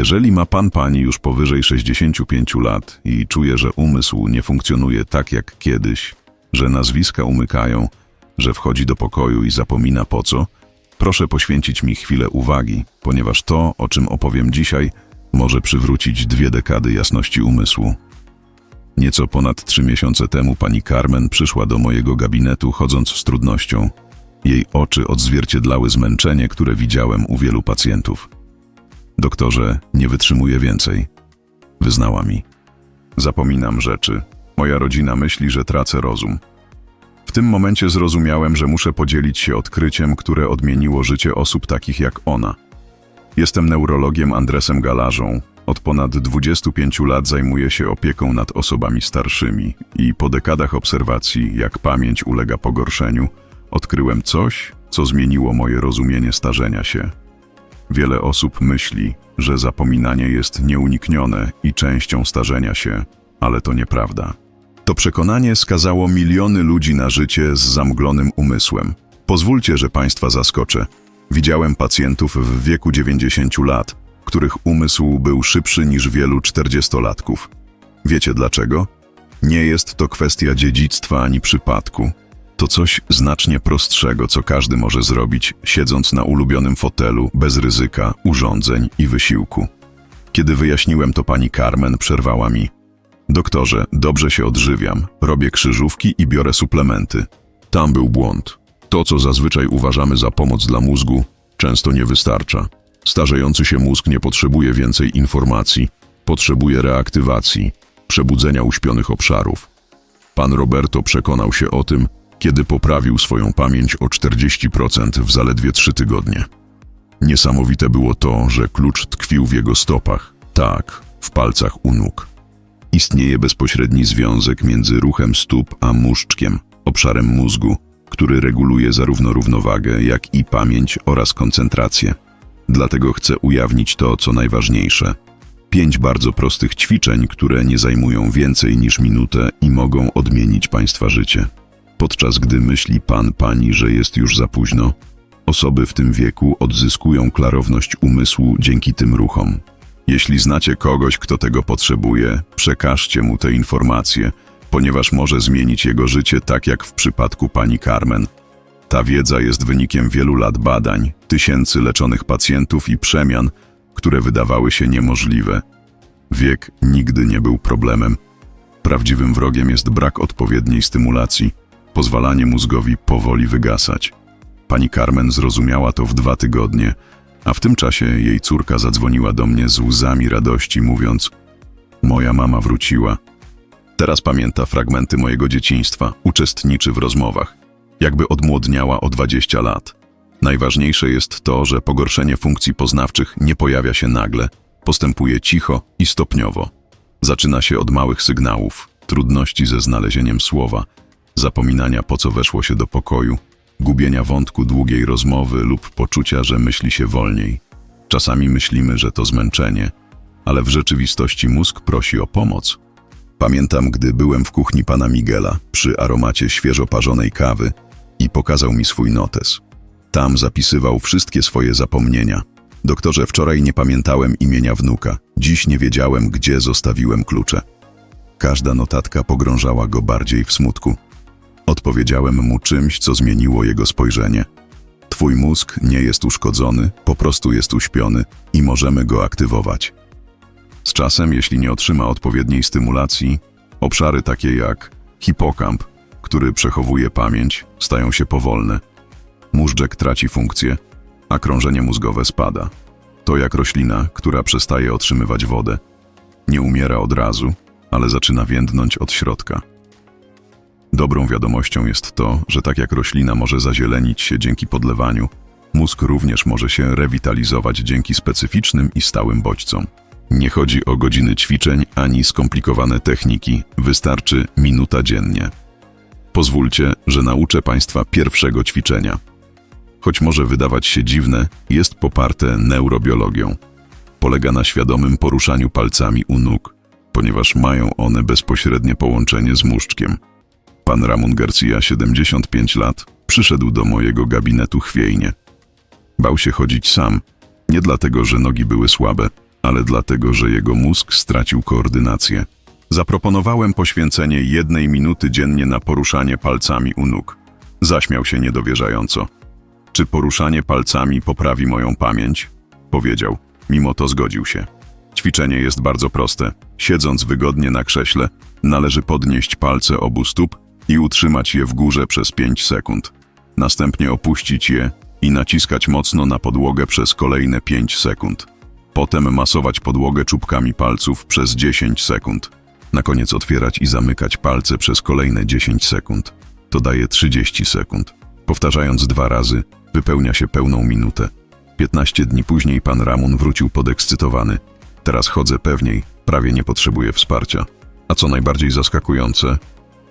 Jeżeli ma pan pani już powyżej 65 lat i czuje, że umysł nie funkcjonuje tak jak kiedyś, że nazwiska umykają, że wchodzi do pokoju i zapomina po co, proszę poświęcić mi chwilę uwagi, ponieważ to, o czym opowiem dzisiaj, może przywrócić dwie dekady jasności umysłu. Nieco ponad trzy miesiące temu pani Carmen przyszła do mojego gabinetu chodząc z trudnością. Jej oczy odzwierciedlały zmęczenie, które widziałem u wielu pacjentów. Doktorze, nie wytrzymuję więcej. Wyznała mi. Zapominam rzeczy. Moja rodzina myśli, że tracę rozum. W tym momencie zrozumiałem, że muszę podzielić się odkryciem, które odmieniło życie osób takich jak ona. Jestem neurologiem Andresem Galarzą. Od ponad 25 lat zajmuję się opieką nad osobami starszymi i po dekadach obserwacji, jak pamięć ulega pogorszeniu, odkryłem coś, co zmieniło moje rozumienie starzenia się. Wiele osób myśli, że zapominanie jest nieuniknione i częścią starzenia się, ale to nieprawda. To przekonanie skazało miliony ludzi na życie z zamglonym umysłem. Pozwólcie, że Państwa zaskoczę. Widziałem pacjentów w wieku 90 lat, których umysł był szybszy niż wielu czterdziestolatków. Wiecie dlaczego? Nie jest to kwestia dziedzictwa ani przypadku. To coś znacznie prostszego, co każdy może zrobić, siedząc na ulubionym fotelu, bez ryzyka, urządzeń i wysiłku. Kiedy wyjaśniłem to pani Carmen, przerwała mi. Doktorze, dobrze się odżywiam, robię krzyżówki i biorę suplementy. Tam był błąd. To, co zazwyczaj uważamy za pomoc dla mózgu, często nie wystarcza. Starzejący się mózg nie potrzebuje więcej informacji, potrzebuje reaktywacji, przebudzenia uśpionych obszarów. Pan Roberto przekonał się o tym, kiedy poprawił swoją pamięć o 40% w zaledwie 3 tygodnie. Niesamowite było to, że klucz tkwił w jego stopach, tak, w palcach u nóg. Istnieje bezpośredni związek między ruchem stóp a muszczkiem, obszarem mózgu, który reguluje zarówno równowagę, jak i pamięć oraz koncentrację. Dlatego chcę ujawnić to, co najważniejsze. Pięć bardzo prostych ćwiczeń, które nie zajmują więcej niż minutę i mogą odmienić Państwa życie. Podczas gdy myśli Pan, Pani, że jest już za późno, osoby w tym wieku odzyskują klarowność umysłu dzięki tym ruchom. Jeśli znacie kogoś, kto tego potrzebuje, przekażcie mu te informacje, ponieważ może zmienić jego życie tak jak w przypadku pani Carmen. Ta wiedza jest wynikiem wielu lat badań, tysięcy leczonych pacjentów i przemian, które wydawały się niemożliwe. Wiek nigdy nie był problemem. Prawdziwym wrogiem jest brak odpowiedniej stymulacji, pozwalanie mózgowi powoli wygasać. Pani Carmen zrozumiała to w dwa tygodnie, a w tym czasie jej córka zadzwoniła do mnie z łzami radości, mówiąc: Moja mama wróciła. Teraz pamięta fragmenty mojego dzieciństwa, uczestniczy w rozmowach, jakby odmłodniała o 20 lat. Najważniejsze jest to, że pogorszenie funkcji poznawczych nie pojawia się nagle, postępuje cicho i stopniowo. Zaczyna się od małych sygnałów, trudności ze znalezieniem słowa, zapominania po co weszło się do pokoju, gubienia wątku długiej rozmowy lub poczucia, że myśli się wolniej. Czasami myślimy, że to zmęczenie, ale w rzeczywistości mózg prosi o pomoc. Pamiętam, gdy byłem w kuchni pana Miguela przy aromacie świeżo parzonej kawy i pokazał mi swój notes. Tam zapisywał wszystkie swoje zapomnienia. Doktorze, wczoraj nie pamiętałem imienia wnuka, dziś nie wiedziałem, gdzie zostawiłem klucze. Każda notatka pogrążała go bardziej w smutku. Odpowiedziałem mu czymś, co zmieniło jego spojrzenie. Twój mózg nie jest uszkodzony, po prostu jest uśpiony i możemy go aktywować. Z czasem, jeśli nie otrzyma odpowiedniej stymulacji, obszary takie jak hipokamp, który przechowuje pamięć, stają się powolne. Móżdżek traci funkcję, a krążenie mózgowe spada. To jak roślina, która przestaje otrzymywać wodę. Nie umiera od razu, ale zaczyna więdnąć od środka. Dobrą wiadomością jest to, że tak jak roślina może zazielenić się dzięki podlewaniu, mózg również może się rewitalizować dzięki specyficznym i stałym bodźcom. Nie chodzi o godziny ćwiczeń ani skomplikowane techniki, wystarczy minuta dziennie. Pozwólcie, że nauczę Państwa pierwszego ćwiczenia. Choć może wydawać się dziwne, jest poparte neurobiologią. Polega na świadomym poruszaniu palcami u nóg, ponieważ mają one bezpośrednie połączenie z muszczkiem. Pan Ramon Garcia, 75 lat, przyszedł do mojego gabinetu chwiejnie. Bał się chodzić sam, nie dlatego, że nogi były słabe, ale dlatego, że jego mózg stracił koordynację. Zaproponowałem poświęcenie jednej minuty dziennie na poruszanie palcami u nóg. Zaśmiał się niedowierzająco. Czy poruszanie palcami poprawi moją pamięć? Powiedział. Mimo to zgodził się. Ćwiczenie jest bardzo proste. Siedząc wygodnie na krześle, należy podnieść palce obu stóp i utrzymać je w górze przez 5 sekund. Następnie opuścić je i naciskać mocno na podłogę przez kolejne 5 sekund. Potem masować podłogę czubkami palców przez 10 sekund. Na koniec otwierać i zamykać palce przez kolejne 10 sekund. To daje 30 sekund. Powtarzając dwa razy, wypełnia się pełną minutę. 15 dni później pan Ramun wrócił podekscytowany. Teraz chodzę pewniej, prawie nie potrzebuję wsparcia. A co najbardziej zaskakujące,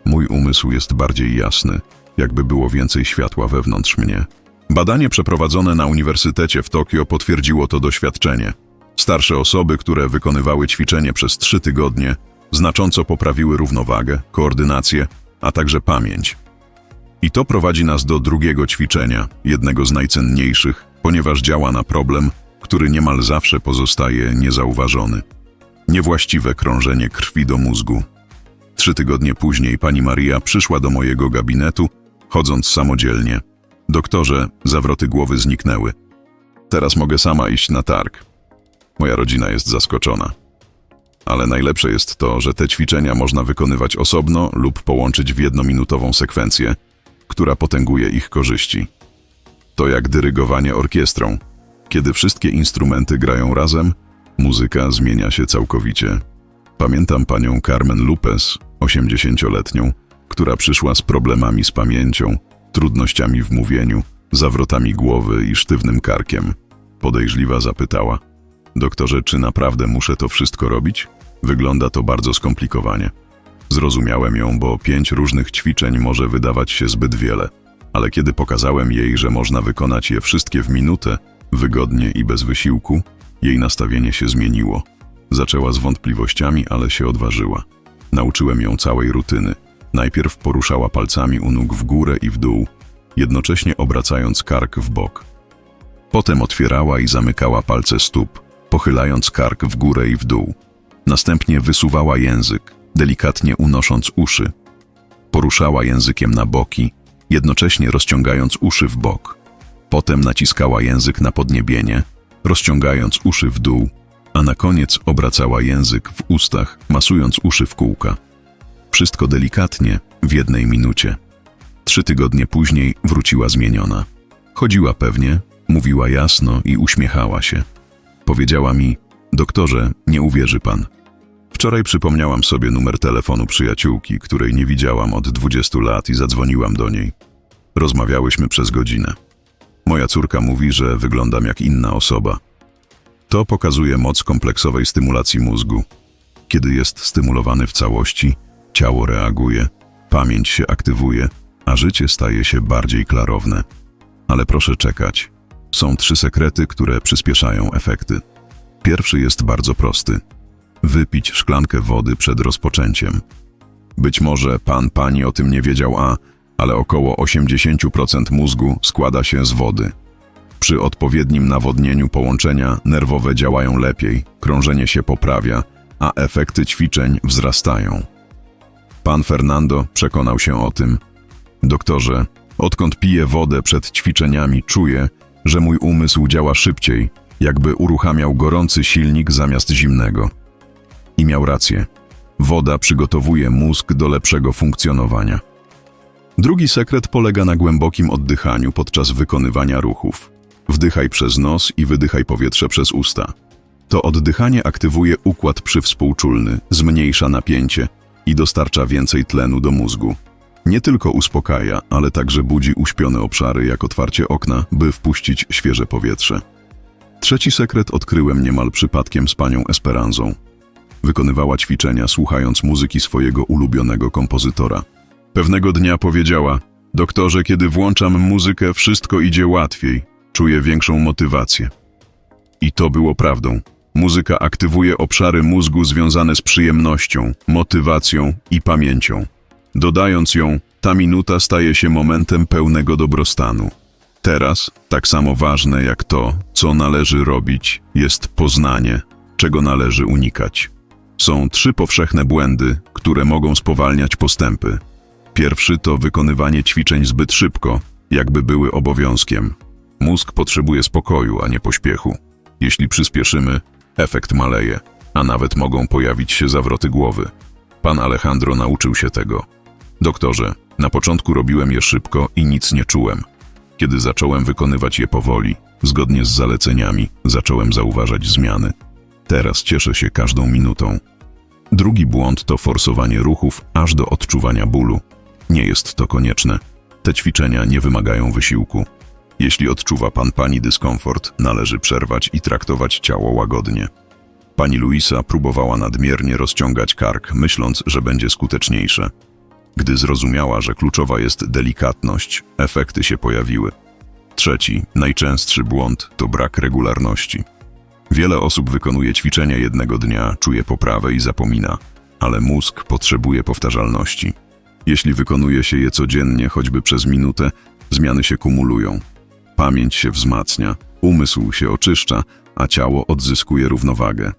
mój umysł jest bardziej jasny, jakby było więcej światła wewnątrz mnie. Badanie przeprowadzone na Uniwersytecie w Tokio potwierdziło to doświadczenie. Starsze osoby, które wykonywały ćwiczenie przez trzy tygodnie, znacząco poprawiły równowagę, koordynację, a także pamięć. I to prowadzi nas do drugiego ćwiczenia, jednego z najcenniejszych, ponieważ działa na problem, który niemal zawsze pozostaje niezauważony. Niewłaściwe krążenie krwi do mózgu. Trzy tygodnie później pani Maria przyszła do mojego gabinetu, chodząc samodzielnie. Doktorze, zawroty głowy zniknęły. Teraz mogę sama iść na targ. Moja rodzina jest zaskoczona. Ale najlepsze jest to, że te ćwiczenia można wykonywać osobno lub połączyć w jednominutową sekwencję, która potęguje ich korzyści. To jak dyrygowanie orkiestrą. Kiedy wszystkie instrumenty grają razem, muzyka zmienia się całkowicie. Pamiętam panią Carmen Lupez, 80-letnią, która przyszła z problemami z pamięcią, trudnościami w mówieniu, zawrotami głowy i sztywnym karkiem. Podejrzliwa zapytała: Doktorze, czy naprawdę muszę to wszystko robić? Wygląda to bardzo skomplikowanie. Zrozumiałem ją, bo pięć różnych ćwiczeń może wydawać się zbyt wiele, ale kiedy pokazałem jej, że można wykonać je wszystkie w minutę, wygodnie i bez wysiłku, jej nastawienie się zmieniło. Zaczęła z wątpliwościami, ale się odważyła. Nauczyłem ją całej rutyny. Najpierw poruszała palcami u nóg w górę i w dół, jednocześnie obracając kark w bok. Potem otwierała i zamykała palce stóp, pochylając kark w górę i w dół. Następnie wysuwała język, delikatnie unosząc uszy. Poruszała językiem na boki, jednocześnie rozciągając uszy w bok. Potem naciskała język na podniebienie, rozciągając uszy w dół, a na koniec obracała język w ustach, masując uszy w kółka. Wszystko delikatnie, w jednej minucie. Trzy tygodnie później wróciła zmieniona. Chodziła pewnie, mówiła jasno i uśmiechała się. Powiedziała mi, doktorze, nie uwierzy pan. Wczoraj przypomniałam sobie numer telefonu przyjaciółki, której nie widziałam od 20 lat i zadzwoniłam do niej. Rozmawiałyśmy przez godzinę. Moja córka mówi, że wyglądam jak inna osoba. To pokazuje moc kompleksowej stymulacji mózgu. Kiedy jest stymulowany w całości, ciało reaguje, pamięć się aktywuje, a życie staje się bardziej klarowne. Ale proszę czekać. Są trzy sekrety, które przyspieszają efekty. Pierwszy jest bardzo prosty. Wypić szklankę wody przed rozpoczęciem. Być może pan, pani o tym nie wiedział, a, ale około 80% mózgu składa się z wody. Przy odpowiednim nawodnieniu połączenia nerwowe działają lepiej, krążenie się poprawia, a efekty ćwiczeń wzrastają. Pan Fernando przekonał się o tym. Doktorze, odkąd piję wodę przed ćwiczeniami, czuję, że mój umysł działa szybciej, jakby uruchamiał gorący silnik zamiast zimnego. I miał rację. Woda przygotowuje mózg do lepszego funkcjonowania. Drugi sekret polega na głębokim oddychaniu podczas wykonywania ruchów. Wdychaj przez nos i wydychaj powietrze przez usta. To oddychanie aktywuje układ przywspółczulny, zmniejsza napięcie i dostarcza więcej tlenu do mózgu. Nie tylko uspokaja, ale także budzi uśpione obszary jak otwarcie okna, by wpuścić świeże powietrze. Trzeci sekret odkryłem niemal przypadkiem z panią Esperanzą. Wykonywała ćwiczenia słuchając muzyki swojego ulubionego kompozytora. Pewnego dnia powiedziała: Doktorze, kiedy włączam muzykę, wszystko idzie łatwiej, czuję większą motywację. I to było prawdą. Muzyka aktywuje obszary mózgu związane z przyjemnością, motywacją i pamięcią. Dodając ją, ta minuta staje się momentem pełnego dobrostanu. Teraz, tak samo ważne jak to, co należy robić, jest poznanie, czego należy unikać. Są trzy powszechne błędy, które mogą spowalniać postępy. Pierwszy to wykonywanie ćwiczeń zbyt szybko, jakby były obowiązkiem. Mózg potrzebuje spokoju, a nie pośpiechu. Jeśli przyspieszymy, efekt maleje, a nawet mogą pojawić się zawroty głowy. Pan Alejandro nauczył się tego. Doktorze, na początku robiłem je szybko i nic nie czułem. Kiedy zacząłem wykonywać je powoli, zgodnie z zaleceniami, zacząłem zauważać zmiany. Teraz cieszę się każdą minutą. Drugi błąd to forsowanie ruchów aż do odczuwania bólu. Nie jest to konieczne. Te ćwiczenia nie wymagają wysiłku. Jeśli odczuwa pan pani dyskomfort, należy przerwać i traktować ciało łagodnie. Pani Luisa próbowała nadmiernie rozciągać kark, myśląc, że będzie skuteczniejsze. Gdy zrozumiała, że kluczowa jest delikatność, efekty się pojawiły. Trzeci, najczęstszy błąd to brak regularności. Wiele osób wykonuje ćwiczenia jednego dnia, czuje poprawę i zapomina, ale mózg potrzebuje powtarzalności. Jeśli wykonuje się je codziennie, choćby przez minutę, zmiany się kumulują. Pamięć się wzmacnia, umysł się oczyszcza, a ciało odzyskuje równowagę.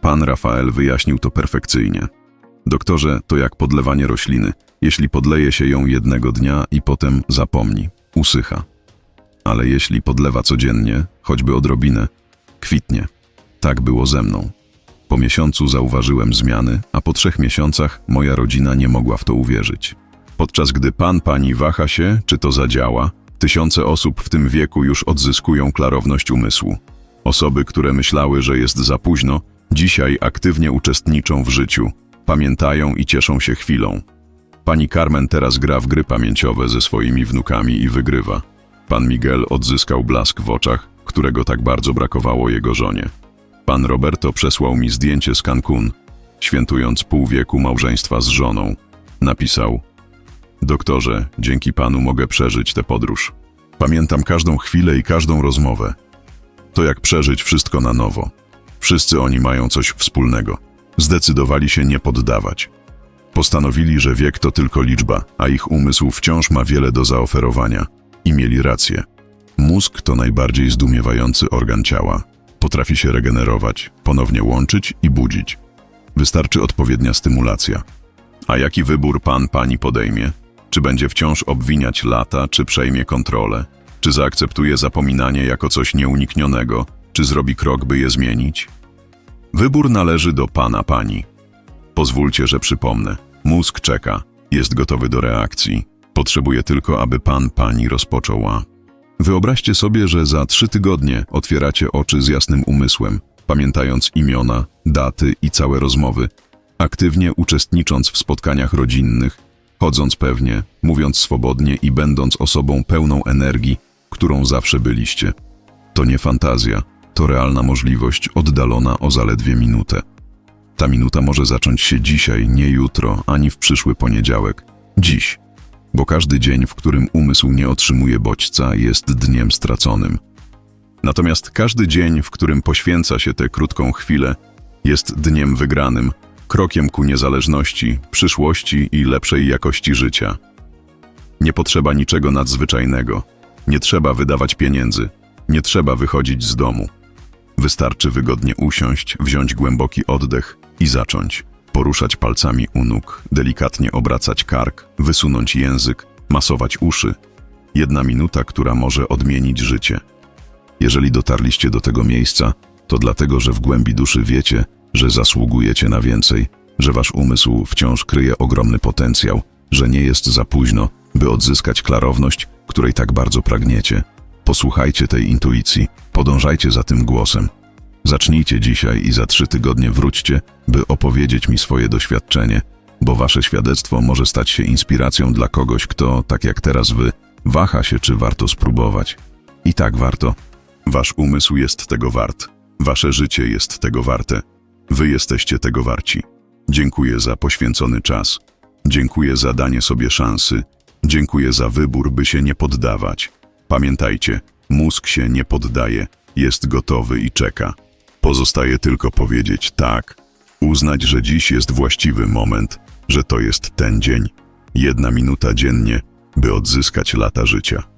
Pan Rafael wyjaśnił to perfekcyjnie. Doktorze, to jak podlewanie rośliny. Jeśli podleje się ją jednego dnia i potem zapomni, usycha. Ale jeśli podlewa codziennie, choćby odrobinę, kwitnie. Tak było ze mną. Po miesiącu zauważyłem zmiany, a po trzech miesiącach moja rodzina nie mogła w to uwierzyć. Podczas gdy pan pani waha się, czy to zadziała, tysiące osób w tym wieku już odzyskują klarowność umysłu. Osoby, które myślały, że jest za późno, dzisiaj aktywnie uczestniczą w życiu, pamiętają i cieszą się chwilą. Pani Carmen teraz gra w gry pamięciowe ze swoimi wnukami i wygrywa. Pan Miguel odzyskał blask w oczach, którego tak bardzo brakowało jego żonie. Pan Roberto przesłał mi zdjęcie z Cancun, świętując pół wieku małżeństwa z żoną. Napisał: Doktorze, dzięki panu mogę przeżyć tę podróż. Pamiętam każdą chwilę i każdą rozmowę. To jak przeżyć wszystko na nowo. Wszyscy oni mają coś wspólnego. Zdecydowali się nie poddawać. Postanowili, że wiek to tylko liczba, a ich umysł wciąż ma wiele do zaoferowania. I mieli rację. Mózg to najbardziej zdumiewający organ ciała. Potrafi się regenerować, ponownie łączyć i budzić. Wystarczy odpowiednia stymulacja. A jaki wybór pan pani podejmie? Czy będzie wciąż obwiniać lata, czy przejmie kontrolę? Czy zaakceptuje zapominanie jako coś nieuniknionego? Czy zrobi krok, by je zmienić? Wybór należy do pana pani. Pozwólcie, że przypomnę. Mózg czeka, jest gotowy do reakcji. Potrzebuje tylko, aby pan pani rozpoczął. A. Wyobraźcie sobie, że za trzy tygodnie otwieracie oczy z jasnym umysłem, pamiętając imiona, daty i całe rozmowy, aktywnie uczestnicząc w spotkaniach rodzinnych, chodząc pewnie, mówiąc swobodnie i będąc osobą pełną energii, którą zawsze byliście. To nie fantazja, to realna możliwość oddalona o zaledwie minutę. Ta minuta może zacząć się dzisiaj, nie jutro, ani w przyszły poniedziałek. Dziś. Bo każdy dzień, w którym umysł nie otrzymuje bodźca, jest dniem straconym. Natomiast każdy dzień, w którym poświęca się tę krótką chwilę, jest dniem wygranym, krokiem ku niezależności, przyszłości i lepszej jakości życia. Nie potrzeba niczego nadzwyczajnego, nie trzeba wydawać pieniędzy, nie trzeba wychodzić z domu. Wystarczy wygodnie usiąść, wziąć głęboki oddech i zacząć. Poruszać palcami u nóg, delikatnie obracać kark, wysunąć język, masować uszy. Jedna minuta, która może odmienić życie. Jeżeli dotarliście do tego miejsca, to dlatego, że w głębi duszy wiecie, że zasługujecie na więcej, że wasz umysł wciąż kryje ogromny potencjał, że nie jest za późno, by odzyskać klarowność, której tak bardzo pragniecie. Posłuchajcie tej intuicji, podążajcie za tym głosem. Zacznijcie dzisiaj i za trzy tygodnie wróćcie, by opowiedzieć mi swoje doświadczenie, bo wasze świadectwo może stać się inspiracją dla kogoś, kto, tak jak teraz wy, waha się, czy warto spróbować. I tak warto. Wasz umysł jest tego wart. Wasze życie jest tego warte. Wy jesteście tego warci. Dziękuję za poświęcony czas. Dziękuję za danie sobie szansy. Dziękuję za wybór, by się nie poddawać. Pamiętajcie, mózg się nie poddaje, jest gotowy i czeka. Pozostaje tylko powiedzieć tak, uznać, że dziś jest właściwy moment, że to jest ten dzień, jedna minuta dziennie, by odzyskać lata życia.